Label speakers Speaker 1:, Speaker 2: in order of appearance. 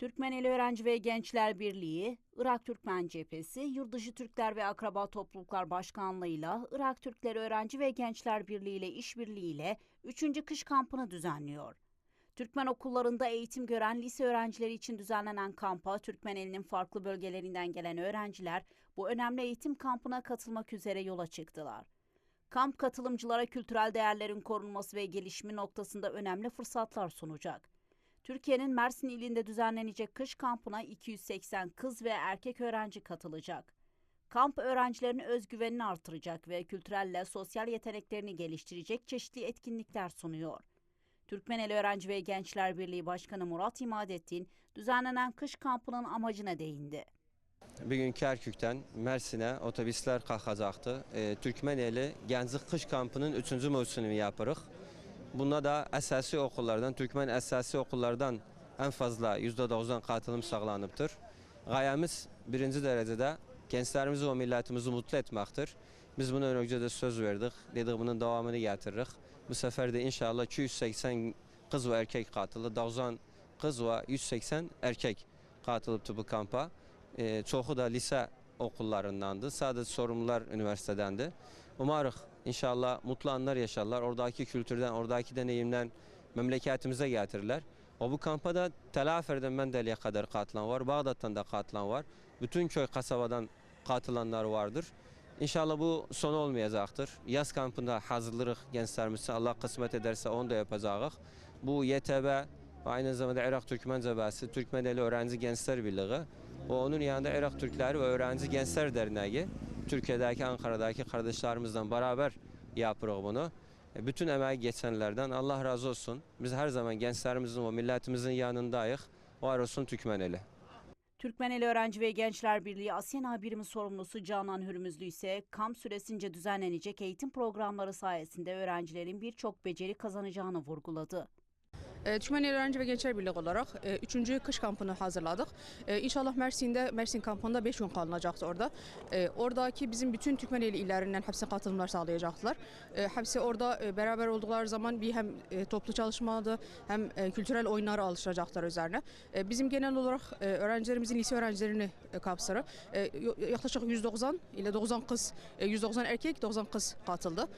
Speaker 1: Türkmeneli Öğrenci ve Gençler Birliği, Irak Türkmen Cephesi, Yurtdışı Türkler ve Akraba Topluluklar Başkanlığı'yla Irak Türkleri Öğrenci ve Gençler Birliği ile işbirliğiyle 3. kış kampını düzenliyor. Türkmen okullarında eğitim gören lise öğrencileri için düzenlenen kampa Türkmeneli'nin farklı bölgelerinden gelen öğrenciler bu önemli eğitim kampına katılmak üzere yola çıktılar. Kamp katılımcılara kültürel değerlerin korunması ve gelişimi noktasında önemli fırsatlar sunacak. Türkiye'nin Mersin ilinde düzenlenecek kış kampına 280 kız ve erkek öğrenci katılacak. Kamp öğrencilerin özgüvenini artıracak ve kültürelle sosyal yeteneklerini geliştirecek çeşitli etkinlikler sunuyor. Türkmeneli Öğrenci ve Gençler Birliği Başkanı Murat İmadettin düzenlenen kış kampının amacına değindi.
Speaker 2: Bugün Kerkük'ten Mersin'e otobüsler kalkacaktı. E, Türkmeneli Gençlik Kış Kampı'nın 3. mevsimini yapırıq. Bunda da əsasi okullardan, Türkmen əsasi okullardan en fazla %90 katılım sağlanıbdır. Gayemiz birinci derecede gençlerimizi ve milletimizi mutlu etmektir. Biz buna önce de söz verdik. Dedik bunun devamını getiririk. Bu sefer de inşallah 280 kız ve erkek katıldı. 90 kız ve 180 erkek katılıbdı bu kampa. E, çoxu da lise okullarındandı. Sadece sorumlular üniversitedendi. Umarıq inşallah mutlu anlar yaşarlar. Oradaki kültürden, oradaki deneyimden memleketimize getirirler. O bu kampa da Tel Afer'den Mendeli'ye kadar katılan var. Bağdat'tan da katılan var. Bütün köy kasabadan katılanlar vardır. İnşallah bu son olmayacaktır. Yaz kampında hazırlığıq gençlerimiz. Allah kısmet ederse onu da yapacağız. Bu YTB ve aynı zamanda Irak Türkmen Cebesi, Türkmeneli Öğrenci Gençler Birliği ve onun yanında Irak Türkleri ve Öğrenci Gençler Derneği Türkiye'deki, Ankara'daki kardeşlerimizle beraber yapıyoruz bunu. E, Bütün emeği geçenlerden Allah razı olsun. Biz her zaman gençlerimizin ve milletimizin yanındayız. Var olsun Türkmeneli.
Speaker 1: Türkmeneli Öğrenci ve Gençler Birliği Asyana Birimi sorumlusu Canan Hürmüzlü ise kamp süresince düzenlenecek eğitim programları sayesinde öğrencilerin birçok beceri kazanacağını vurguladı.
Speaker 3: E, Türkmenli Öğrenci ve Gençler Birliği olarak 3. kış kampını hazırladık. E, İnşallah Mersin'de, Mersin kampında 5 gün kalınacaktı orada. E, oradaki bizim bütün Türkmeneli illerinden hepsi katılımlar sağlayacaklar. E, hepsi orada e, beraber oldukları zaman bir hem e, toplu çalışmadı hem e, kültürel oyunlara alışacaklar üzerine. E, bizim genel olarak e, öğrencilerimizin lise öğrencilerini e, kapsarı. E, yaklaşık 190 ile 90 kız, e, 190 erkek, 90 kız katıldı.